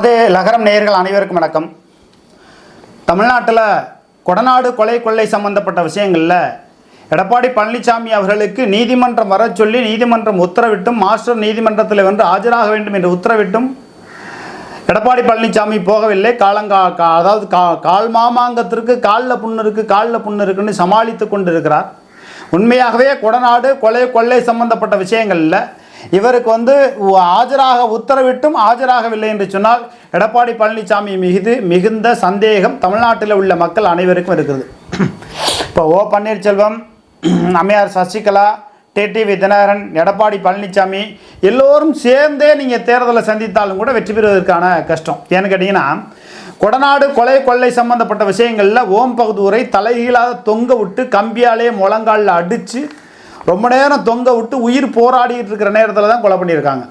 அதே லகரம் நேயர்கள் அனைவருக்கும் வணக்கம். தமிழ்நாட்டில் கொடநாடு கொலை கொள்ளை சம்பந்தப்பட்ட விஷயங்களில் எடப்பாடி பழனிசாமி அவர்களுக்கு நீதிமன்றம் வர சொல்லி நீதிமன்றம் உத்தரவிட்டும் மாஸ்டர் நீதிமன்றத்தில் வந்து ஆஜராக வேண்டும் என்று உத்தரவிட்டும் எடப்பாடி பழனிசாமி போகவில்லை. காலங்கா கா அதாவது கா கால் மாமாங்கத்திற்கு காலில் புண்ணு இருக்குது காலில் புண்ணு இருக்குன்னு சமாளித்து கொண்டு இருக்கிறார் உண்மையாகவே கொடநாடு கொலை கொள்ளை சம்பந்தப்பட்ட விஷயங்களில் இவருக்கு வந்து ஆஜராக உத்தரவிட்டும் ஆஜராகவில்லை என்று சொன்னால் எடப்பாடி பழனிசாமி மிகுது மிகுந்த சந்தேகம் தமிழ்நாட்டில் உள்ள மக்கள் அனைவருக்கும் இருக்குது இப்போ ஓ பன்னீர்செல்வம் அம்மையார் சசிகலா டிடிவி தினகரன் எடப்பாடி பழனிசாமி எல்லோரும் சேர்ந்தே நீங்கள் தேர்தலை சந்தித்தாலும் கூட வெற்றி பெறுவதற்கான கஷ்டம். ஏன்னு கேட்டிங்கன்னா கொடநாடு கொலை கொள்ளை சம்பந்தப்பட்ட விஷயங்களில் ஓம் பகதூரை தலைகீழாக தொங்க விட்டு கம்பியாலே முழங்காலில் அடித்து ரொம்ப நேரம் தொங்க விட்டு உயிர் போராடிட்டு இருக்கிற நேரத்தில் தான் கொலை பண்ணியிருக்காங்க.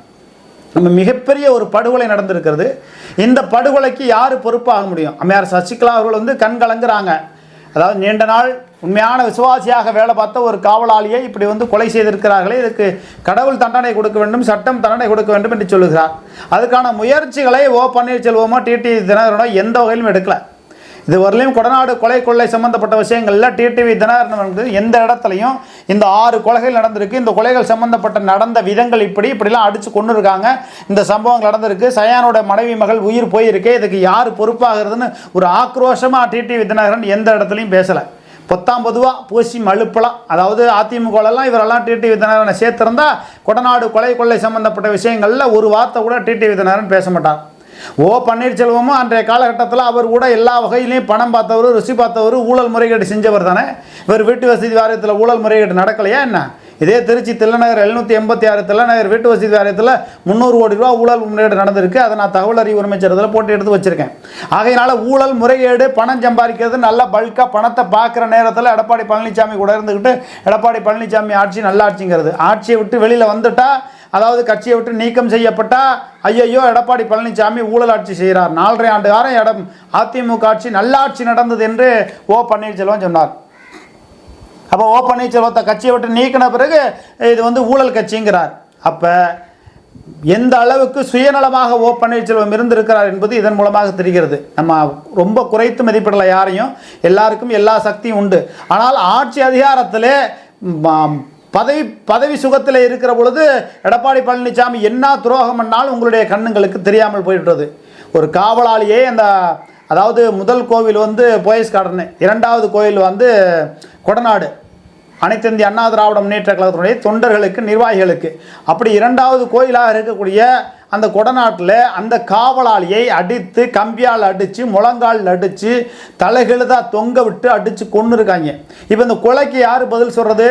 நம்ம மிகப்பெரிய ஒரு படுகொலை நடந்திருக்கிறது. இந்த படுகொலைக்கு யார் பொறுப்பாக முடியும்? அம்மையார் சசிகலா அவர்கள் வந்து கண் கலங்குறாங்க. அதாவது நீண்ட நாள் உண்மையான விசுவாசியாக வேலை பார்த்த ஒரு காவலாளியை இப்படி வந்து கொலை செய்திருக்கிறார்களே இதுக்கு கடவுள் தண்டனை கொடுக்க வேண்டும் சட்டம் தண்டனை கொடுக்க வேண்டும் என்று சொல்லுகிறார். அதுக்கான முயற்சிகளை ஓ பன்னீர்செல்வமோ டிடி தினகரனோ எந்த வகையிலும் எடுக்கலை. இதுவரையிலும் கொடநாடு கொலை கொள்ளை சம்பந்தப்பட்ட விஷயங்களில் டிடிவி தினகரன் வந்து எந்த இடத்துலையும் இந்த ஆறு கொலைகள் நடந்திருக்கு. இந்த கொலைகள் சம்பந்தப்பட்ட நடந்த விதங்கள் இப்படி இப்படிலாம் அடித்து கொண்டு இருக்காங்க இந்த சம்பவங்கள் நடந்திருக்கு. சயானோட மனைவி மகள் உயிர் போயிருக்கு. இதுக்கு யார் பொறுப்பாகிறதுன்னு ஒரு ஆக்ரோஷமாக டிடிவி தினகரன் எந்த இடத்துலையும் பேசலை. பொத்தாம் பொதுவாக பூசி மழுப்பலாம் அதாவது அதிமுகலாம் இவரெல்லாம் டிடிவி தினகரனை சேர்த்திருந்தா கொடநாடு கொலை கொள்ளை சம்பந்தப்பட்ட விஷயங்களில் ஒரு வார்த்தை கூட டிடிவி தினகரன் பேச மாட்டார் ஓ பன்னீர்செல்வமும் அன்றைய காலகட்டத்தில் அவர் கூட எல்லா வகையிலையும் பணம் பார்த்தவர் ருசி பார்த்தவர் ஊழல் முறைகேடு செஞ்சவர் தானே? இவர் வீட்டு வசதி வாரியத்தில் ஊழல் முறைகேடு நடக்கலையா என்ன? இதே திருச்சி தில்லநகர் எழுநூற்றி எண்பத்தி ஆறு தில்லநகர் வீட்டு வசதி வாரியத்தில் முந்நூறு கோடி ரூபா ஊழல் முறைகேடு நடந்திருக்கு. அதை நான் தகவல் அறிவு அமைச்சரத்தில் போட்டு எடுத்து வச்சிருக்கேன். ஆகையினால ஊழல் முறைகேடு பணம் சம்பாதிக்கிறது நல்லா பல்காக பணத்தை பார்க்குற நேரத்தில் எடப்பாடி பழனிசாமி கூட இருந்துக்கிட்டு எடப்பாடி பழனிசாமி ஆட்சி நல்ல ஆட்சிங்கிறது ஆட்சியை விட்டு வெளியில் வந்துட்டால் அதாவது கட்சியை விட்டு நீக்கம் செய்யப்பட்டா ஐயையோ எடப்பாடி பழனிசாமி ஊழல் ஆட்சி செய்கிறார் நாலரை ஆண்டு காரம் இடம் அதிமுக ஆட்சி நல்லாட்சி நடந்தது என்று ஓ பன்னீர்செல்வம் சொன்னார். அப்போ ஓ பன்னீர்செல்வத்தை கட்சியை விட்டு நீக்கின பிறகு இது வந்து ஊழல் கட்சிங்கிறார். அப்போ எந்த அளவுக்கு சுயநலமாக ஓ பன்னீர்செல்வம் இருந்திருக்கிறார் என்பது இதன் மூலமாக தெரிகிறது. நம்ம ரொம்ப குறைத்து மதிப்பிடலை யாரையும். எல்லாருக்கும் எல்லா சக்தியும் உண்டு. ஆனால் ஆட்சி அதிகாரத்திலே பதவி பதவி சுகத்தில் இருக்கிற பொழுது எடப்பாடி பழனிசாமி என்ன துரோகம் பண்ணாலும் உங்களுடைய கண்ணுங்களுக்கு தெரியாமல் போயிடுறது ஒரு காவலாளியே அந்த அதாவது முதல் கோவில் வந்து போயஸ் கார்டனு இரண்டாவது கோயில் வந்து கொடநாடு. அனைத்து இந்திய அண்ணா திராவிட முன்னேற்ற கழகத்தினுடைய தொண்டர்களுக்கு நிர்வாகிகளுக்கு. அப்படி இரண்டாவது கோயிலாக இருக்கக்கூடிய அந்த கொடநாட்டில் அந்த காவலாளியை அடித்து கம்பியால் அடித்து முழங்கால் அடித்து தலைகெழுதாக தொங்க விட்டு அடித்து கொண்டு இருக்காங்க இப்போ இந்த கொலைக்கு யார் பதில் சொல்கிறது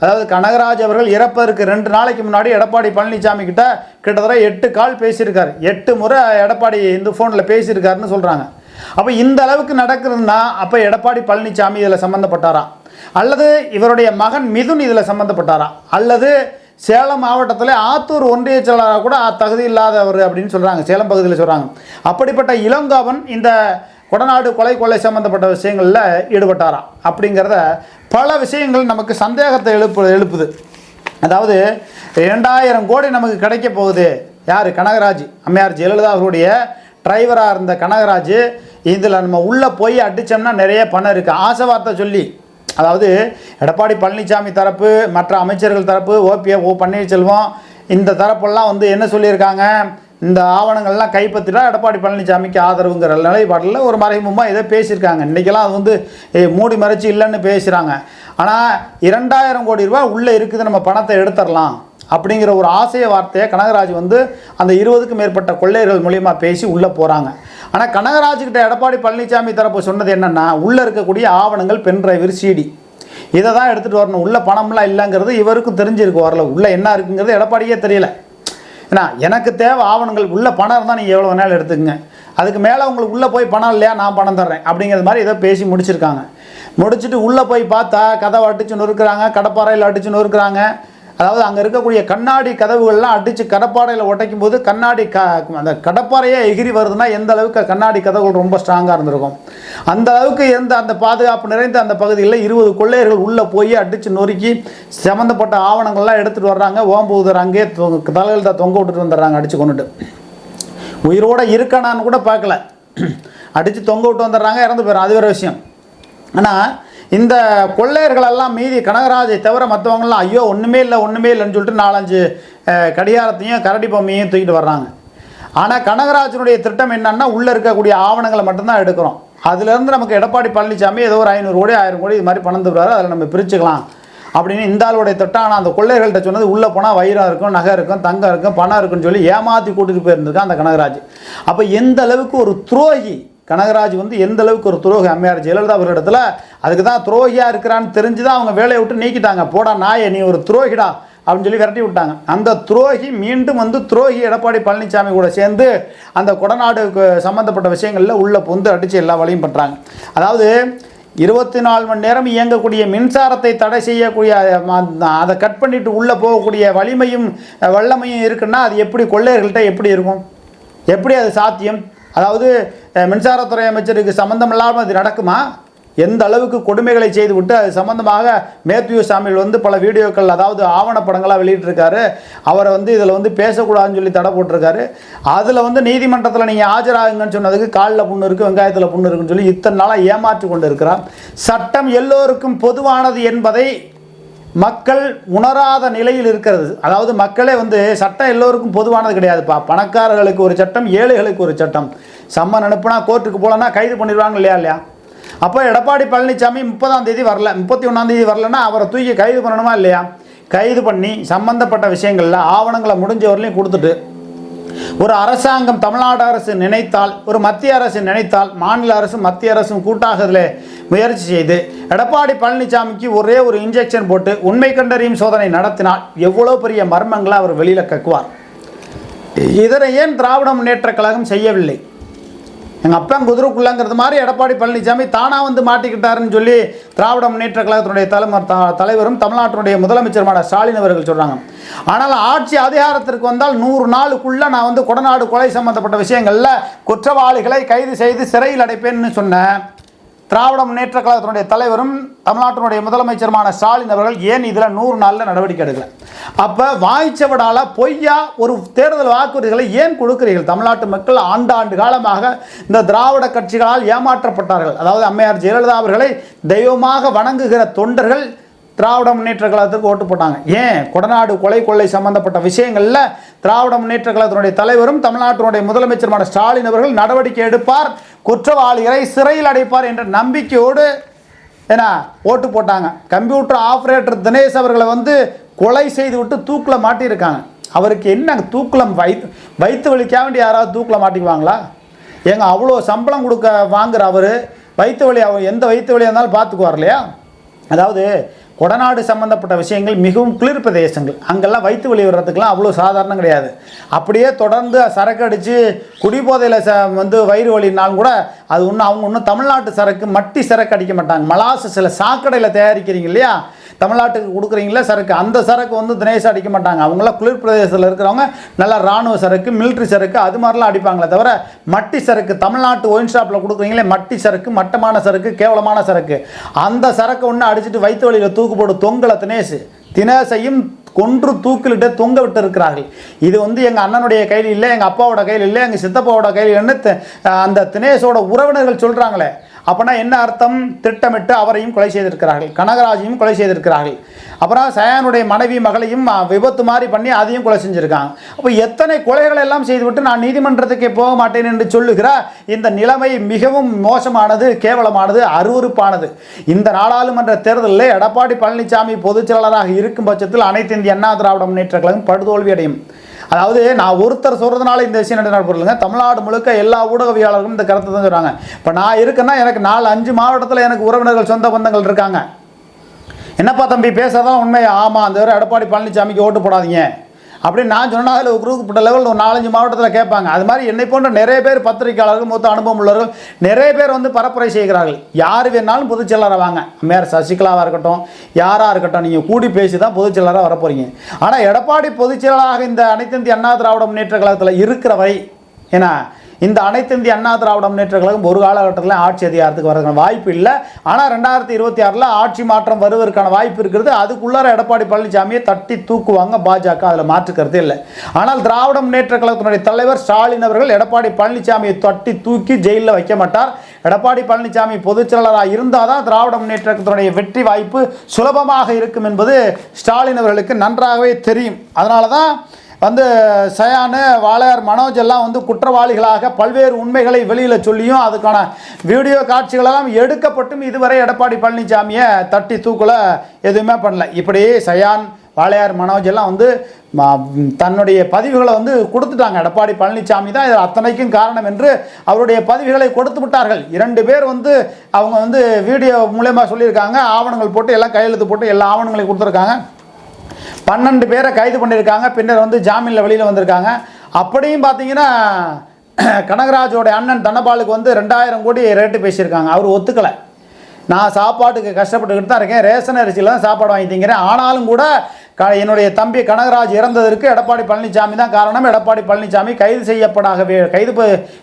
அதாவது கனகராஜ் அவர்கள் இறப்பதற்கு ரெண்டு நாளைக்கு முன்னாடி எடப்பாடி பழனிசாமி கிட்ட கிட்டத்தட்ட எட்டு கால் பேசியிருக்காரு. எட்டு முறை எடப்பாடி இந்த ஃபோனில் பேசியிருக்காருன்னு சொல்கிறாங்க அப்போ இந்த அளவுக்கு நடக்குதுன்னா அப்போ எடப்பாடி பழனிசாமி இதில் சம்மந்தப்பட்டாரா அல்லது இவருடைய மகன் மிதுன் இதில் சம்மந்தப்பட்டாரா அல்லது சேலம் மாவட்டத்தில் ஆத்தூர் ஒன்றிய செயலாளராக கூட தகுதி இல்லாதவர் அப்படின்னு சொல்கிறாங்க சேலம் பகுதியில் சொல்கிறாங்க அப்படிப்பட்ட இளங்கோவன் இந்த கொடநாடு கொலை கொலை சம்மந்தப்பட்ட விஷயங்களில் ஈடுபட்டாராம். அப்படிங்கிறத பல விஷயங்கள் நமக்கு சந்தேகத்தை எழுப்பு எழுப்புது. அதாவது இரண்டாயிரம் கோடி நமக்கு கிடைக்க போகுது. யார்? கனகராஜ் அம்மையார் ஜெயலலிதா அவருடைய டிரைவராக இருந்த கனகராஜ் இதில் நம்ம உள்ளே போய் அடித்தோம்னா நிறைய பணம் இருக்குது ஆசை வார்த்தை சொல்லி அதாவது எடப்பாடி பழனிசாமி தரப்பு மற்ற அமைச்சர்கள் தரப்பு ஓபிஎ ஓ பன்னீர்செல்வம் இந்த தரப்பெல்லாம் வந்து என்ன சொல்லியிருக்காங்க? இந்த ஆவணங்கள்லாம் கைப்பற்றினா எடப்பாடி பழனிசாமிக்கு ஆதரவுங்கிற நிலைப்பாட்டில் ஒரு மறைமுகமாக ஏதோ பேசியிருக்காங்க. இன்றைக்கெல்லாம் அது வந்து மூடி மறைச்சி இல்லைன்னு பேசுகிறாங்க ஆனால் இரண்டாயிரம் கோடி ரூபா உள்ளே இருக்குது நம்ம பணத்தை எடுத்துடலாம் அப்படிங்கிற ஒரு ஆசைய வார்த்தையை கனகராஜ் வந்து அந்த இருபதுக்கும் மேற்பட்ட கொள்ளையர்கள் மூலியமாக பேசி உள்ளே போகிறாங்க ஆனால் கனகராஜ்கிட்ட எடப்பாடி பழனிசாமி தரப்பு சொன்னது என்னென்னா உள்ளே இருக்கக்கூடிய ஆவணங்கள் பென் டிரைவர் சிடி இதை தான் எடுத்துகிட்டு வரணும். உள்ள பணம்லாம் இல்லைங்கிறது இவருக்கும் தெரிஞ்சிருக்கு வரல உள்ளே என்ன இருக்குங்கிறது எடப்பாடியே தெரியல. ஏன்னா எனக்கு தேவை ஆவணங்கள் உள்ள பணம் இருந்தால் நீங்கள் எவ்வளோ வேணாலும் எடுத்துக்கங்க. அதுக்கு மேலே உங்களுக்கு உள்ளே போய் பணம் இல்லையா நான் பணம் தர்றேன். அப்படிங்கிறது மாதிரி ஏதோ பேசி முடிச்சிருக்காங்க. முடிச்சுட்டு உள்ளே போய் பார்த்தா கதவை அடிச்சு நொறுக்கிறாங்க கடப்பாறையில் அடிச்சு நொறுக்கிறாங்க. அதாவது அங்கே இருக்கக்கூடிய கண்ணாடி கதவுகள்லாம் அடித்து கடப்பாறையில் உடைக்கும் போது கண்ணாடி க அந்த கடப்பாறையே எகிரி வருதுன்னா எந்த அளவுக்கு கண்ணாடி கதவுகள் ரொம்ப ஸ்ட்ராங்காக இருந்திருக்கும்? அந்த அளவுக்கு இருந்த அந்த பாதுகாப்பு நிறைந்த அந்த பகுதியில் இருபது கொள்ளையர்கள் உள்ளே போய் அடித்து நொறுக்கி சம்மந்தப்பட்ட ஆவணங்கள்லாம் எடுத்துகிட்டு வர்றாங்க. ஓம்பூதர் அங்கேயே தொ- தலையில் தான் தொங்க விட்டுட்டு வந்துடுறாங்க அடித்து கொண்டுட்டு. உயிரோட இருக்கானான்னு கூட பார்க்கல. அடித்து தொங்க விட்டு வந்துடுறாங்க இறந்து போயிடும் அது வேறு விஷயம். ஆனால் இந்த கொள்ளையர்களெல்லாம் மீதி கனகராஜை தவிர மற்றவங்களாம் ஐயோ ஒன்றுமே இல்லை ஒன்றுமே இல்லைன்னு சொல்லிட்டு நாலஞ்சு கடியாரத்தையும் கடிகாரத்தையும் கரடி பொம்மையும் தூக்கிட்டு வர்றாங்க. ஆனால் கனகராஜனுடைய திட்டம் என்னன்னா உள்ளே இருக்கக்கூடிய ஆவணங்களை மட்டும்தான் எடுக்கிறோம். அதுலேருந்து நமக்கு எடப்பாடி பழனிசாமி ஏதோ ஒரு ஐநூறு கோடி ஆயிரம் கோடி இது மாதிரி பணம் தருவாரு அதில் நம்ம பிரிச்சுக்கலாம். அப்படின்னு இந்த ஆளுடைய திட்டம். ஆனால் அந்த கொள்ளையர்கள்ட்ட சொன்னது உள்ளே போனால் வைரம் இருக்கும் நகை இருக்கும் தங்கம் இருக்கும் பணம் இருக்குன்னு சொல்லி ஏமாற்றி கூட்டிகிட்டு போயிருந்திருக்கான் அந்த கனகராஜ். அப்போ எந்த அளவுக்கு ஒரு துரோகி கனகராஜ் வந்து எந்த அளவுக்கு ஒரு துரோகி அம்மையார் ஜெயலலிதா அவர்களிடத்தில் அதுக்கு தான் துரோகியாக இருக்கிறான்னு தெரிஞ்சு தான் அவங்க வேலையை விட்டு நீக்கிட்டாங்க. போடா நாயே நீ ஒரு துரோகிடா அப்படின்னு சொல்லி விரட்டி விட்டாங்க. அந்த துரோகி மீண்டும் வந்து துரோகி எடப்பாடி பழனிசாமி கூட சேர்ந்து அந்த கொடநாடு சம்மந்தப்பட்ட விஷயங்களில் உள்ள பொந்து அடித்து எல்லா வழியும் பண்ணுறாங்க அதாவது இருபத்தி நாலு மணி நேரம் இயங்கக்கூடிய மின்சாரத்தை தடை செய்யக்கூடிய அதை கட் பண்ணிட்டு உள்ளே போகக்கூடிய வலிமையும் வல்லமையும் இருக்குன்னா அது எப்படி கொள்ளையர்கள்ட்ட எப்படி இருக்கும்? எப்படி அது சாத்தியம்? அதாவது மின்சாரத்துறை அமைச்சருக்கு சம்மந்தம் இல்லாமல் அது நடக்குமா? எந்த அளவுக்கு கொடுமைகளை செய்துவிட்டு அது சம்பந்தமாக மேத்யூ சாமியில் வந்து பல வீடியோக்கள் அதாவது ஆவணப்படங்களாக வெளியிட்டிருக்காரு. அவரை வந்து இதில் வந்து பேசக்கூடாதுன்னு சொல்லி தடை போட்டிருக்காரு. அதில் வந்து நீதிமன்றத்தில் நீங்கள் ஆஜராகுங்கன்னு சொன்னதுக்கு காலில் புண்ணு இருக்குது வெங்காயத்தில் புண்ணு இருக்குன்னு சொல்லி இத்தனை நாளாக ஏமாற்றி கொண்டு இருக்கிறார். சட்டம் எல்லோருக்கும் பொதுவானது என்பதை மக்கள் உணராத நிலையில் இருக்கிறது. அதாவது மக்களே வந்து சட்டம் எல்லோருக்கும் பொதுவானது கிடையாதுப்பா. பணக்காரர்களுக்கு ஒரு சட்டம் ஏழைகளுக்கு ஒரு சட்டம். சம்மன் அனுப்புனா கோர்ட்டுக்கு போகலன்னா கைது பண்ணிடுவாங்க இல்லையா இல்லையா? அப்போ எடப்பாடி பழனிசாமி முப்பதாம் தேதி வரல முப்பத்தி ஒன்றாம் தேதி வரலன்னா அவரை தூக்கி கைது பண்ணணுமா இல்லையா? கைது பண்ணி சம்பந்தப்பட்ட விஷயங்களில் ஆவணங்களை முடிஞ்ச வரலையும் கொடுத்துட்டு ஒரு அரசாங்கம் தமிழ்நாடு அரசு நினைத்தால் ஒரு மத்திய அரசு நினைத்தால் மாநில அரசும் மத்திய அரசும் கூட்டாக முயற்சி செய்து எடப்பாடி பழனிசாமிக்கு ஒரே ஒரு இன்ஜெக்ஷன் போட்டு உண்மை கண்டறியும் சோதனை நடத்தினால் எவ்வளோ பெரிய மர்மங்களை அவர் வெளியில் கக்குவார். இதனை ஏன் திராவிட முன்னேற்ற கழகம் செய்யவில்லை? எங்கள் அப்பா குதிரைக்குள்ளங்கிறது மாதிரி எடப்பாடி பழனிசாமி தானாக வந்து மாட்டிக்கிட்டாருன்னு சொல்லி திராவிட முன்னேற்ற கழகத்தினுடைய தலைவர் த- தலைவரும் தமிழ்நாட்டினுடைய முதலமைச்சருமான ஸ்டாலின் அவர்கள் சொல்கிறாங்க ஆனால் ஆட்சி அதிகாரத்திற்கு வந்தால் நூறு நாளுக்குள்ளே நான் வந்து கொடநாடு கொலை சம்பந்தப்பட்ட விஷயங்களில் குற்றவாளிகளை கைது செய்து சிறையில் அடைப்பேன்னு சொன்னேன். திராவிட முன்னேற்ற கழகத்தினுடைய தலைவரும் தமிழ்நாட்டினுடைய முதலமைச்சருமான ஸ்டாலின் அவர்கள் ஏன் இதில் நூறு நாளில் நடவடிக்கை எடுக்கல? அப்போ வாய்ச்சவடால பொய்யா ஒரு தேர்தல் வாக்குறுதிகளை ஏன் கொடுக்கிறீர்கள்? தமிழ்நாட்டு மக்கள் ஆண்டாண்டு காலமாக இந்த திராவிட கட்சிகளால் ஏமாற்றப்பட்டார்கள். அதாவது அம்மையார் ஜெயலலிதா அவர்களை தெய்வமாக வணங்குகிற தொண்டர்கள் திராவிட முன்னேற்ற கழகத்துக்கு ஓட்டு போட்டாங்க. ஏன்? கொடநாடு கொலை கொள்ளை சம்பந்தப்பட்ட விஷயங்களில் திராவிட முன்னேற்ற கழகத்தினுடைய தலைவரும் தமிழ்நாட்டினுடைய முதலமைச்சருமான ஸ்டாலின் அவர்கள் நடவடிக்கை எடுப்பார் குற்றவாளிகளை சிறையில் அடைப்பார் என்ற நம்பிக்கையோடு என்ன ஓட்டு போட்டாங்க. கம்ப்யூட்டர் ஆப்ரேட்டர் தினேஷ் அவர்களை வந்து கொலை செய்து விட்டு தூக்கில் மாட்டியிருக்காங்க. அவருக்கு என்ன தூக்கில் வைத்து வைத்து வலிக்காக வேண்டிய யாராவது தூக்கில் மாட்டிக்குவாங்களா? ஏங்க அவ்வளோ சம்பளம் கொடுக்க வாங்குற அவர் வயிற்று வலி அவர் எந்த வயிற்று வலியாக இருந்தாலும் பார்த்துக்குவார் இல்லையா? அதாவது கொடநாடு சம்பந்தப்பட்ட விஷயங்கள் மிகவும் குளிர் பிரதேசங்கள் அங்கெல்லாம் வயிற்று வலி வர்றதுக்கெல்லாம் அவ்வளோ சாதாரணம் கிடையாது. அப்படியே தொடர்ந்து சரக்கு அடித்து குடிபோதையில் ச வந்து வயிறு வலினாலும் கூட அது ஒன்றும் அவங்க ஒன்றும் தமிழ்நாட்டு சரக்கு மட்டி சரக்கு அடிக்க மாட்டாங்க. மலாசு சில சாக்கடையில் தயாரிக்கிறீங்க இல்லையா? தமிழ்நாட்டுக்கு கொடுக்குறீங்களே சரக்கு. அந்த சரக்கு வந்து தினேஷ் அடிக்க மாட்டாங்க. அவங்களாம் குளிர் பிரதேசத்தில் இருக்கிறவங்க நல்லா ராணுவ சரக்கு மிலிட்ரி சரக்கு அது மாதிரிலாம் அடிப்பாங்களே தவிர மட்டி சரக்கு தமிழ்நாட்டு ஒயின் ஷாப்பில் கொடுக்குறீங்களே மட்டி சரக்கு மட்டமான சரக்கு கேவலமான சரக்கு. அந்த சரக்கு ஒன்று அடிச்சுட்டு வயிற்று வழியில் தூக்கு போட்டு தொங்கலை தினேஷ். தினேஷையும் கொன்று தூக்கிலிட்டு தொங்க விட்டு இருக்கிறார்கள். இது வந்து எங்கள் அண்ணனுடைய கையில் இல்லை எங்கள் அப்பாவோட கையில் இல்லை எங்கள் சித்தப்பாவோட கையில் இல்லைன்னு அந்த தினேஷோட உறவினர்கள் சொல்கிறாங்களே அப்போனா என்ன அர்த்தம்? திட்டமிட்டு அவரையும் கொலை செய்திருக்கிறார்கள். கனகராஜையும் கொலை செய்திருக்கிறார்கள். அப்புறம் சயானுடைய மனைவி மகளையும் விபத்து மாதிரி பண்ணி அதையும் கொலை செஞ்சுருக்காங்க. அப்போ எத்தனை கொலைகள் எல்லாம் செய்துவிட்டு நான் நீதிமன்றத்துக்கு போக மாட்டேன் என்று சொல்லுகிற? இந்த நிலைமை மிகவும் மோசமானது கேவலமானது அருவருப்பானது. இந்த நாடாளுமன்ற தேர்தலில் எடப்பாடி பழனிசாமி பொதுச் செயலாளராக இருக்கும் பட்சத்தில் அனைத்து இந்திய அண்ணா திராவிட முன்னேற்ற கழகம் படுதோல்வி அடையும் அதாவது நான் ஒருத்தர் சொல்கிறதுனால இந்த விஷயம் நடந்த பொருளுங்க தமிழ்நாடு முழுக்க எல்லா ஊடகவியாளர்களும் இந்த கருத்தை தான் சொல்கிறாங்க இப்போ நான் இருக்கேன்னா எனக்கு நாலு அஞ்சு மாவட்டத்தில் எனக்கு உறவினர்கள் சொந்த பந்தங்கள் இருக்காங்க. என்னப்பா தம்பி பேசுறதான் உண்மை ஆமாம் அந்த வரை எடப்பாடி பழனிசாமிக்கு ஓட்டு போடாதீங்க. அப்படின்னு நான் சொன்னால் அதில் ஒரு குரூப் லெவலில் ஒரு நாலஞ்சு மாவட்டத்தில் கேட்பாங்க. அது மாதிரி என்னை போன்ற நிறைய பேர் பத்திரிகையாளர்கள் மொத்த அனுபவம் உள்ளவர்கள் நிறைய பேர் வந்து பரப்புரை செய்கிறார்கள். யார் வேணாலும் பொதுச் செயலராக வாங்க. மேயர் சசிகலாவாக இருக்கட்டும் யாராக இருக்கட்டும் நீங்கள் கூடி பேசி தான் பொதுச் செயலராக வரப்போறீங்க. ஆனால் எடப்பாடி பொதுச் செயலராக இந்த அனைத்து இந்திய அண்ணா திராவிட முன்னேற்ற கழகத்தில் இருக்கிறவை ஏன்னா இந்த அனைத்து இந்திய அண்ணா திராவிட முன்னேற்ற கழகம் ஒரு காலகட்டத்தில் ஆட்சி அதிகாரத்துக்கு வரதுக்கான வாய்ப்பு இல்லை. ஆனால் ரெண்டாயிரத்தி இருபத்தி ஆறில் ஆட்சி மாற்றம் வருவதற்கான வாய்ப்பு இருக்கிறது அதுக்குள்ளார எடப்பாடி பழனிசாமியை தட்டி தூக்குவாங்க பாஜக. அதில் மாற்றுக்கிறது இல்லை. ஆனால் திராவிட முன்னேற்ற கழகத்தினுடைய தலைவர் ஸ்டாலின் அவர்கள் எடப்பாடி பழனிசாமியை தட்டி தூக்கி ஜெயிலில் வைக்க மாட்டார். எடப்பாடி பழனிசாமி பொதுச் செயலாளராக இருந்தால் தான் திராவிட முன்னேற்றத்தினுடைய வெற்றி வாய்ப்பு சுலபமாக இருக்கும் என்பது ஸ்டாலின் அவர்களுக்கு நன்றாகவே தெரியும். அதனால தான் வந்து சயானு வாளையார் மனோஜ் எல்லாம் வந்து குற்றவாளிகளாக பல்வேறு உண்மைகளை வெளியில் சொல்லியும் அதுக்கான வீடியோ காட்சிகளெல்லாம் எடுக்கப்பட்டும் இதுவரை எடப்பாடி பழனிசாமியை தட்டி தூக்கில் எதுவுமே பண்ணல. இப்படி சயான் வாளையார் மனோஜ் எல்லாம் வந்து தன்னுடைய பதிவுகளை வந்து கொடுத்துட்டாங்க. எடப்பாடி பழனிசாமி தான் இது அத்தனைக்கும் காரணம் என்று அவருடைய பதிவுகளை கொடுத்து விட்டார்கள். இரண்டு பேர் வந்து அவங்க வந்து வீடியோ மூலயமா சொல்லியிருக்காங்க. ஆவணங்கள் போட்டு எல்லாம் கையெழுத்து போட்டு எல்லா ஆவணங்களையும் கொடுத்துருக்காங்க. பன்னெண்டு பேரை கைது பண்ணியிருக்காங்க. பின்னர் வந்து ஜாமீனில் வெளியில் வந்திருக்காங்க. அப்படியும் பார்த்தீங்கன்னா கனகராஜோடைய அண்ணன் தனபாலுக்கு வந்து ரெண்டாயிரம் கோடி ரேட்டு பேசியிருக்காங்க. அவர் ஒத்துக்கலை. நான் சாப்பாட்டுக்கு கஷ்டப்பட்டுக்கிட்டு தான் இருக்கேன். ரேஷன் அரிசியில் தான் சாப்பாடு வாங்கி திங்கிறேன் ஆனாலும் கூட க என்னுடைய தம்பி கனகராஜ் இறந்ததற்கு எடப்பாடி பழனிசாமி தான் காரணம். எடப்பாடி பழனிசாமி கைது செய்யப்படாக வே கைது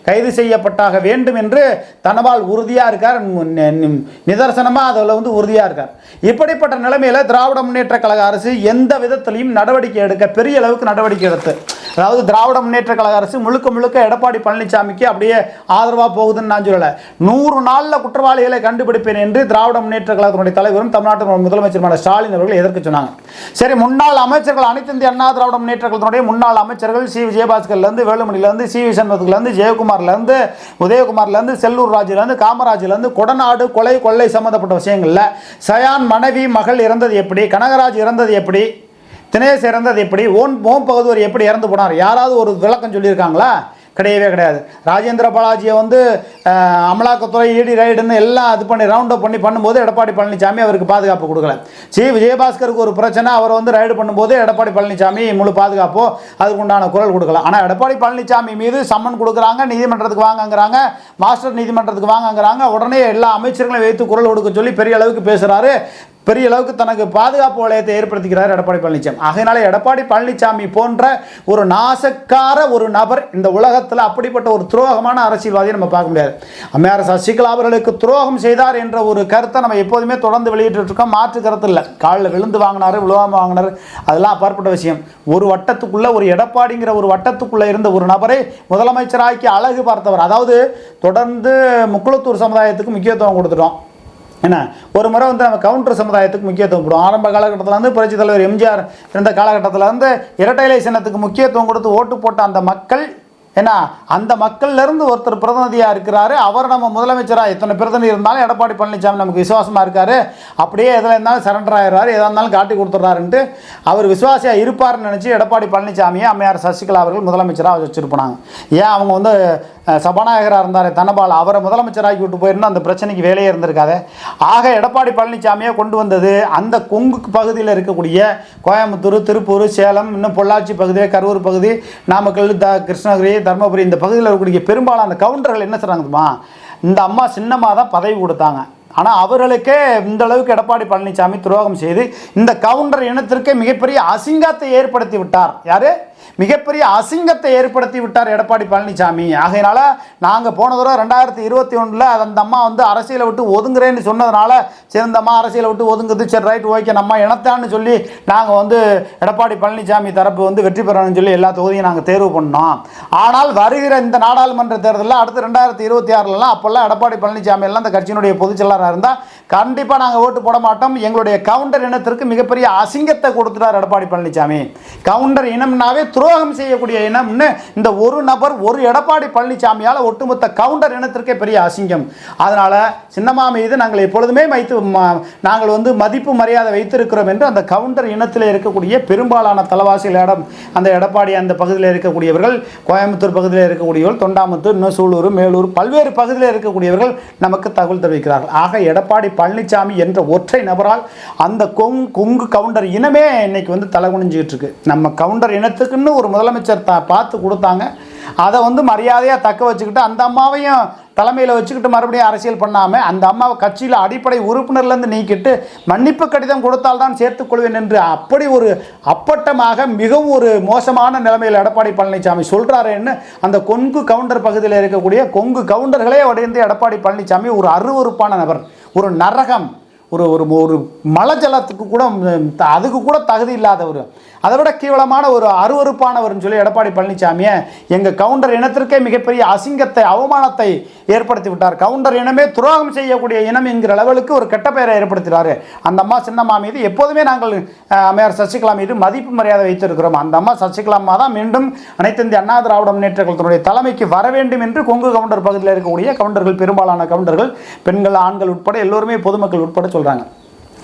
கைது செய்யப்பட்டாக வேண்டும் என்று தனபால் உறுதியாக இருக்கார். நிதர்சனமாக அதில் வந்து உறுதியாக இருக்கார். இப்படிப்பட்ட நிலைமையில் திராவிட முன்னேற்ற கழக அரசு எந்த விதத்திலையும் நடவடிக்கை எடுக்க பெரிய அளவுக்கு நடவடிக்கை எடுத்து அதாவது திராவிட முன்னேற்ற கழக அரசு முழுக்க முழுக்க எடப்பாடி பழனிசாமிக்கு அப்படியே ஆதரவாக போகுதுன்னு நான் சொல்லலை. நூறு நாளில் குற்றவாளிகளை கண்டுபிடிப்பேன் என்று திராவிட முன்னேற்ற கழகத்தினுடைய தலைவரும் தமிழ்நாட்டு முதலமைச்சருமான ஸ்டாலின் அவர்கள் எதற்கு சொன்னாங்க. சரி முன்னாள் அமைச்சர்கள் அனைத்து இந்திய அண்ணா திராவிட முன்னேற்ற கழகத்தினுடைய முன்னாள் அமைச்சர்கள் சி. விஜயபாஸ்கர்லேருந்து வேலுமணிலேருந்து சி. வி. சண்முகத்துலேருந்து ஜெயக்குமார்லேருந்து உதயகுமார்லேருந்து செல்லூர் ராஜுலேருந்து காமராஜிலேருந்து கொடநாடு கொலை கொள்ளை சம்மந்தப்பட்ட விஷயங்களில் சயான் மனைவி மகள் இறந்தது எப்படி கனகராஜ் இறந்தது எப்படி தினேஷ் இறந்தது எப்படி? ஓன் ஓம் பகதூர் எப்படி இறந்து போனார்? யாராவது ஒரு விளக்கம் சொல்லியிருக்காங்களா? கிடையவே கிடையாது. ராஜேந்திர பாலாஜியை வந்து அமலாக்கத்துறை இடி ரைடுன்னு எல்லாம் இது பண்ணி ரவுண்ட் அப் பண்ணி பண்ணும்போது எடப்பாடி பழனிசாமி அவருக்கு பாதுகாப்பு கொடுக்கல. சி. விஜயபாஸ்கருக்கு ஒரு பிரச்சனை அவர் வந்து ரைடு பண்ணும்போது எடப்பாடி பழனிசாமி முழு பாதுகாப்போ அதுக்கு உண்டான குரல் கொடுக்கல. ஆனால் எடப்பாடி பழனிசாமி மீது சம்மன் கொடுக்குறாங்க நீதிமன்றத்துக்கு வாங்கங்கிறாங்க மாஸ்டர் நீதிமன்றத்துக்கு வாங்கங்கிறாங்க உடனே எல்லா அமைச்சர்களையும் வைத்து குரல் கொடுக்க சொல்லி பெரிய அளவுக்கு பேசுகிறாரு பெரிய அளவுக்கு தனக்கு பாதுகாப்பு வளையத்தை ஏற்படுத்திக்கிறார் எடப்பாடி பழனிசாமி. அதனால எடப்பாடி பழனிசாமி போன்ற ஒரு நாசக்கார ஒரு நபர் இந்த உலகத்தில் அப்படிப்பட்ட ஒரு துரோகமான அரசியல்வாதியை நம்ம பார்க்க முடியாது. அம்மையார் சசிகலா அவர்களுக்கு துரோகம் செய்தார் என்ற ஒரு கருத்தை நம்ம எப்போதுமே தொடர்ந்து வெளியிட்டு இருக்கோம். மாற்று கருத்து இல்லை. காலில் விழுந்து வாங்கினாரு விழுவாம வாங்கினார். அதெல்லாம் அப்பாற்பட்ட விஷயம். ஒரு வட்டத்துக்குள்ளே ஒரு எடப்பாடிங்கிற ஒரு வட்டத்துக்குள்ளே இருந்த ஒரு நபரை முதலமைச்சராக்கி அழகு பார்த்தவர். அதாவது தொடர்ந்து முக்குளத்தூர் சமுதாயத்துக்கு முக்கியத்துவம் கொடுத்துட்டோம். என்ன? ஒரு முறை வந்து நம்ம கவுண்டர் சமுதாயத்துக்கு முக்கியத்துவம் கொடுக்கும் ஆரம்ப காலகட்டத்தில் வந்து புரட்சித் தலைவர் எம்ஜிஆர் இருந்த காலகட்டத்தில் வந்து இரட்டைலை சின்னத்துக்கு முக்கியத்துவம் கொடுத்து ஓட்டு போட்ட அந்த மக்கள் ஏன்னா அந்த மக்கள்லேருந்து ஒருத்தர் பிரதிநிதியாக இருக்கிறாரு. அவர் நம்ம முதலமைச்சராக இத்தனை பிரதிநிதி இருந்தாலும் எடப்பாடி பழனிசாமி நமக்கு விசுவாசமாக இருக்கார். அப்படியே எதில் இருந்தாலும் சரண்டர் ஆகிறாரு எதாக இருந்தாலும் காட்டி கொடுத்துட்றாருன்ட்டு அவர் விசுவாசியாக இருப்பார்னு நினச்சி எடப்பாடி பழனிசாமியை அம்மையார் சசிகலா அவர்கள் முதலமைச்சராக வச்சுருப்பாங்க. ஏன் அவங்க வந்து சபாநாயகராக இருந்தார் தனபால் அவரை முதலமைச்சராகி விட்டு போயிருந்தால் அந்த பிரச்சனைக்கு வேலையே இருந்திருக்காது. ஆக எடப்பாடி பழனிசாமியை கொண்டு வந்தது அந்த கொங்கு பகுதியில் இருக்கக்கூடிய கோயம்புத்தூர் திருப்பூர் சேலம் இன்னும் பொள்ளாச்சி பகுதி கரூர் பகுதி நாமக்கல் த கிருஷ்ணகிரி தருமபுரி இந்த பகுதியில் இருக்கக்கூடிய பெரும்பாலான கவுண்டர்கள் என்ன செய்கிறாங்க இந்த அம்மா சின்னமாக தான் பதவி கொடுத்தாங்க. ஆனால் அவர்களுக்கே இந்த அளவுக்கு எடப்பாடி பழனிசாமி துரோகம் செய்து இந்த கவுண்டர் இனத்திற்கே மிகப்பெரிய அசிங்கத்தை ஏற்படுத்தி விட்டார். யாரு? மிகப்பெரிய அசிங்கத்தை ஏற்படுத்தி விட்டார் எடப்பாடி பழனிசாமி. ஆகையினால நாங்கள் போன தடவை ரெண்டாயிரத்தி இருபத்தி ஒன்றில் அந்த அம்மா வந்து அரசியலை விட்டு ஒதுங்குறேன்னு சொன்னதுனால சரி அரசியலை விட்டு ஒதுங்குது சரி ரைட் ஓகே நம்ம இனத்தான்னு சொல்லி நாங்கள் வந்து எடப்பாடி பழனிசாமி தரப்பு வந்து வெற்றி பெறணும்னு சொல்லி எல்லா தொகுதியும் நாங்கள் தேர்வு பண்ணோம். ஆனால் வருகிற இந்த நாடாளுமன்ற தேர்தலில் அடுத்து ரெண்டாயிரத்தி இருபத்தி ஆறுலலாம் அப்போல்லாம் எடப்பாடி பழனிசாமி எல்லாம் அந்த கட்சியினுடைய பொதுச் செயலாளராக இருந்தால் கண்டிப்பாக நாங்கள் ஓட்டு போட மாட்டோம். எங்களுடைய கவுண்டர் இனத்திற்கு மிகப்பெரிய அசிங்கத்தை கொடுத்துட்டார் எடப்பாடி பழனிசாமி. கவுண்டர் இனம்னாவே துரோகம் செய்யக்கூடிய இனம்னு இந்த ஒரு நபர் ஒரு எடப்பாடி பழனிசாமியால் ஒட்டுமொத்த கவுண்டர் இனத்திற்கே பெரிய அசிங்கம். அதனால் சின்னம்மா மீது நாங்கள் எப்பொழுதுமே வைத்து நாங்கள் வந்து மதிப்பு மரியாதை வைத்திருக்கிறோம் என்று அந்த கவுண்டர் இனத்தில் இருக்கக்கூடிய பெரும்பாலான தலைவாசிகள் இடம் அந்த எடப்பாடி அந்த பகுதியில் இருக்கக்கூடியவர்கள் கோயம்புத்தூர் பகுதியில் இருக்கக்கூடியவர்கள் தொண்டாமுத்தூர் இன்னும் சூலூர் மேலூர் பல்வேறு பகுதியில் இருக்கக்கூடியவர்கள் நமக்கு தகவல் தெரிவிக்கிறார்கள். ஆக எடப்பாடி பழனிசாமி என்ற ஒற்றை நபரால் அந்த கொங் கொங்கு கவுண்டர் இனமே இன்னைக்கு வந்து தலை குனிஞ்சிக்கிட்டு இருக்கு. நம்ம கவுண்டர் இனத்துக்குன்னு ஒரு முதலமைச்சர் த பார்த்து கொடுத்தாங்க. அதை வந்து மரியாதையாக தக்க வச்சுக்கிட்டு அந்த அம்மாவையும் தலைமையில் வச்சுக்கிட்டு மறுபடியும் அரசியல் பண்ணாமல் அந்த அம்மாவை கட்சியில் அடிப்படை உறுப்பினர்லேருந்து நீக்கிட்டு மன்னிப்பு கடிதம் கொடுத்தால்தான் சேர்த்துக்கொள்வேன் என்று அப்படி ஒரு அப்பட்டமாக மிகவும் ஒரு மோசமான நிலைமையில் எடப்பாடி பழனிசாமி சொல்கிறாருன்னு அந்த கொங்கு கவுண்டர் பகுதியில் இருக்கக்கூடிய கொங்கு கவுண்டர்களே உடைந்து எடப்பாடி பழனிசாமி ஒரு அருவருப்பான நபர் ஒரு நரகம். ஒரு ஒரு ஒரு மலை ஜலத்துக்கு கூட த- அதுக்கு கூட தகுதி இல்லாதவர். அதை விட கேவலமான ஒரு அருவருப்பானவர்னு சொல்லி எடப்பாடி பழனிசாமியை எங்கள் கவுண்டர் இனத்திற்கே மிகப்பெரிய அசிங்கத்தை அவமானத்தை ஏற்படுத்தி விட்டார். கவுண்டர் இனமே துரோகம் செய்யக்கூடிய இனம் என்கிற லெவலுக்கு ஒரு கெட்ட பெயரை ஏற்படுத்தினார் அந்த அம்மா சின்னம்மா மீது எப்போதுமே நாங்கள் அமையார் சசிகலா மீது மதிப்பு மரியாதை வைத்திருக்கிறோம். அந்த அம்மா சசிகலா அம்மா தான் மீண்டும் அனைத்து இந்திய அண்ணா திராவிட முன்னேற்ற கழகத்தினுடைய தலைமைக்கு வர வேண்டும் என்று கொங்கு கவுண்டர் பகுதியில் இருக்கக்கூடிய கவுண்டர்கள் பெரும்பாலான கவுண்டர்கள் பெண்கள் ஆண்கள் உட்பட எல்லோருமே பொதுமக்கள் உட்பட சொல்கிறாங்க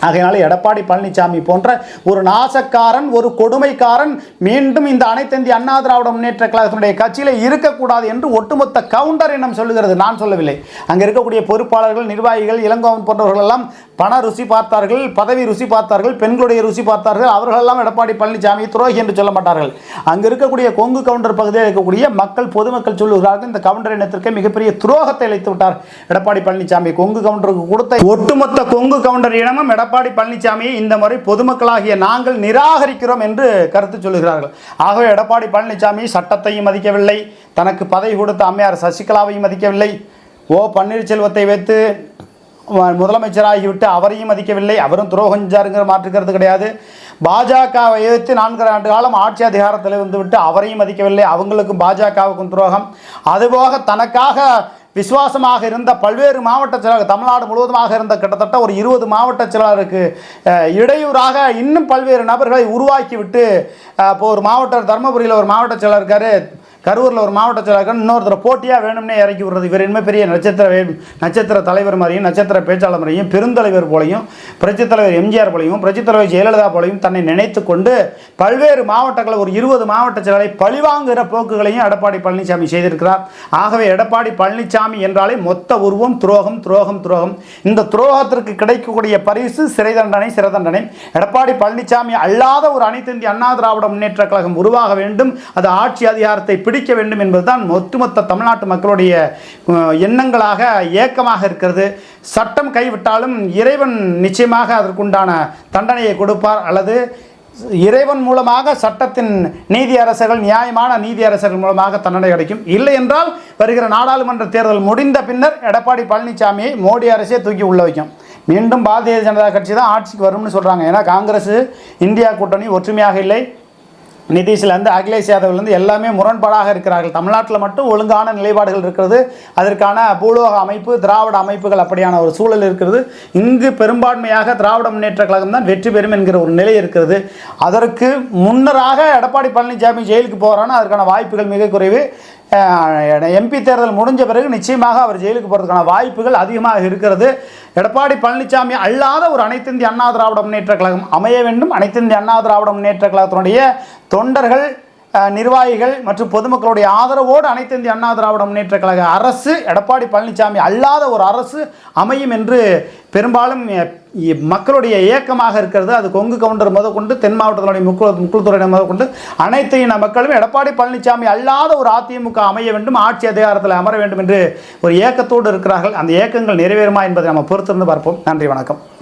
ஆகையினால எடப்பாடி பழனிசாமி போன்ற ஒரு நாசக்காரன் ஒரு கொடுமைக்காரன் மீண்டும் இந்த அனைத்திந்திய அண்ணா திராவிட முன்னேற்ற கழகத்தினுடைய கட்சியில் இருக்கக்கூடாது என்று ஒட்டுமொத்த கவுண்டர் என்னும் சொல்லுகிறது. நான் சொல்லவில்லை. அங்கே இருக்கக்கூடிய பொறுப்பாளர்கள் நிர்வாகிகள் இளங்கோவன் போன்றவர்கள் எல்லாம் பண ருசி பார்த்தார்கள் பதவி ருசி பார்த்தார்கள் பெண்களுடைய ருசி பார்த்தார்கள் அவர்களெல்லாம் எடப்பாடி பழனிசாமி துரோகி என்று சொல்ல மாட்டார்கள். அங்கே இருக்கக்கூடிய கொங்கு கவுண்டர் பகுதியில் இருக்கக்கூடிய மக்கள் பொதுமக்கள் சொல்லுகிறார்கள் இந்த கவுண்டர் இனத்திற்கு மிகப்பெரிய துரோகத்தை அளித்து விட்டார் எடப்பாடி பழனிசாமி. கொங்கு கவுண்டருக்கு கொடுத்த ஒட்டுமொத்த கொங்கு கவுண்டர் இனமும் எடப்பாடி பழனிசாமியை இந்த முறை பொதுமக்களாகிய நாங்கள் நிராகரிக்கிறோம் என்று கருத்து சொல்லுகிறார்கள். ஆகவே எடப்பாடி பழனிசாமி சட்டத்தையும் மதிக்கவில்லை தனக்கு பதவி கொடுத்த அம்மையார் சசிகலாவையும் மதிக்கவில்லை. ஓ பன்னீர்செல்வத்தை வைத்து முதலமைச்சராகிவிட்டு அவரையும் மதிக்கவில்லை அவரும் துரோகம் செஞ்சாருங்கிற மாற்றுக்கிறது கிடையாது. பாஜகவை எதிர்த்து நான்கு ஆண்டு காலம் ஆட்சி அதிகாரத்தில் வந்துவிட்டு அவரையும் மதிக்கவில்லை அவங்களுக்கும் பாஜகவுக்கும் துரோகம். அதுபோக தனக்காக விசுவாசமாக இருந்த பல்வேறு மாவட்ட செயலாளர் தமிழ்நாடு முழுவதுமாக இருந்த கிட்டத்தட்ட ஒரு இருபது மாவட்ட செயலாளருக்கு இடையூறாக இன்னும் பல்வேறு நபர்களை உருவாக்கிவிட்டு அஹ், இப்போ ஒரு மாவட்ட தருமபுரியில் ஒரு மாவட்ட செயலாளர் இருக்காரு கரூரில் ஒரு மாவட்ட செயலாளர் இன்னொருத்தர் போட்டியாக வேணும்னே இறக்கி விடுறது. இவர் இனிமேல் பெரிய நட்சத்திர நட்சத்திர தலைவர் மாதிரியும் நட்சத்திர பேச்சாளர் மாதிரியும் பெருந்தலைவர் போலையும் புரட்சித் தலைவர் எம்ஜிஆர் போலையும் புரட்சித் தலைவர் ஜெயலலிதா போலையும் தன்னை நினைத்து கொண்டு பல்வேறு மாவட்டங்களை ஒரு இருபது மாவட்ட செயலரை பழிவாங்குகிற போக்குகளையும் எடப்பாடி பழனிசாமி செய்திருக்கிறார். ஆகவே எடப்பாடி பழனிசாமி என்றாலே மொத்த உருவம் துரோகம் துரோகம் துரோகம். இந்த துரோகத்திற்கு கிடைக்கக்கூடிய பரிசு சிறை தண்டனை சிறை தண்டனை. எடப்பாடி பழனிசாமி அல்லாத ஒரு அனைத்து இந்திய அண்ணா திராவிட முன்னேற்ற கழகம் உருவாக வேண்டும். அது ஆட்சி அதிகாரத்தை பிடிக்க வேண்டும் என்பதுதான் ஒட்டுமொத்த தமிழ்நாட்டு மக்களுடைய எண்ணங்களாக ஏக்கமாக இருக்கிறது. சட்டம் கைவிட்டாலும் இறைவன் நிச்சயமாக அதற்குண்டான தண்டனையை கொடுப்பார். அல்லது இறைவன் மூலமாக சட்டத்தின் நீதி அரசர்கள் நியாயமான நீதி அரசர்கள் மூலமாக தண்டனை கிடைக்கும் இல்லை என்றால் வருகிற நாடாளுமன்ற தேர்தல் முடிந்த பின்னர் எடப்பாடி பழனிசாமியை மோடி அரசே தூக்கி உள்ள வைக்கும். மீண்டும் பாரதிய ஜனதா கட்சி தான் ஆட்சிக்கு வரும்னு சொல்கிறாங்க ஏன்னா காங்கிரஸ் இந்தியா கூட்டணி ஒற்றுமையாக இல்லை. நிதிஷ்லேருந்து அகிலேஷ் யாதவ்லேருந்து எல்லாமே முரண்பாடாக இருக்கிறார்கள். தமிழ்நாட்டில் மட்டும் ஒழுங்கான நிலைப்பாடுகள் இருக்கிறது. அதற்கான பூலோக அமைப்பு திராவிட அமைப்புகள் அப்படியான ஒரு சூழல் இருக்கிறது. இங்கு பெரும்பான்மையாக திராவிட முன்னேற்ற கழகம் தான் வெற்றி பெறும் என்கிற ஒரு நிலை இருக்கிறது. அதற்கு முன்னராக எடப்பாடி பழனிசாமி ஜெயிலுக்கு போகிறான்னு அதற்கான வாய்ப்புகள் மிக குறைவு. எம்பி தேர்தல் முடிஞ்ச பிறகு நிச்சயமாக அவர் ஜெயிலுக்கு போகிறதுக்கான வாய்ப்புகள் அதிகமாக இருக்கிறது. எடப்பாடி பழனிசாமி அல்லாத ஒரு அனைத்திந்திய அண்ணா திராவிட முன்னேற்ற கழகம் அமைய வேண்டும். அனைத்திந்திய அண்ணா திராவிட முன்னேற்ற கழகத்தினுடைய தொண்டர்கள் நிர்வாகிகள் மற்றும் பொதுமக்களுடைய ஆதரவோடு அனைத்து இந்திய அண்ணா திராவிட முன்னேற்ற கழக அரசு எடப்பாடி பழனிசாமி அல்லாத ஒரு அரசு அமையும் என்று பெரும்பாலும் இ- மக்களுடைய இயக்கமாக இருக்கிறது. அது கொங்கு கவுண்டர் முதற்கொண்டு தென் மாவட்டத்தினுடைய முக்குள் முக்குள்துறையினர் முதற்கொண்டு அனைத்து இன மக்களும் எடப்பாடி பழனிசாமி அல்லாத ஒரு அதிமுக அமைய வேண்டும் ஆட்சி அதிகாரத்தில் அமர வேண்டும் என்று ஒரு ஏக்கத்தோடு இருக்கிறார்கள். அந்த ஏக்கங்கள் நிறைவேறுமா என்பதை நம்ம பொறுத்திருந்து பார்ப்போம். நன்றி வணக்கம்.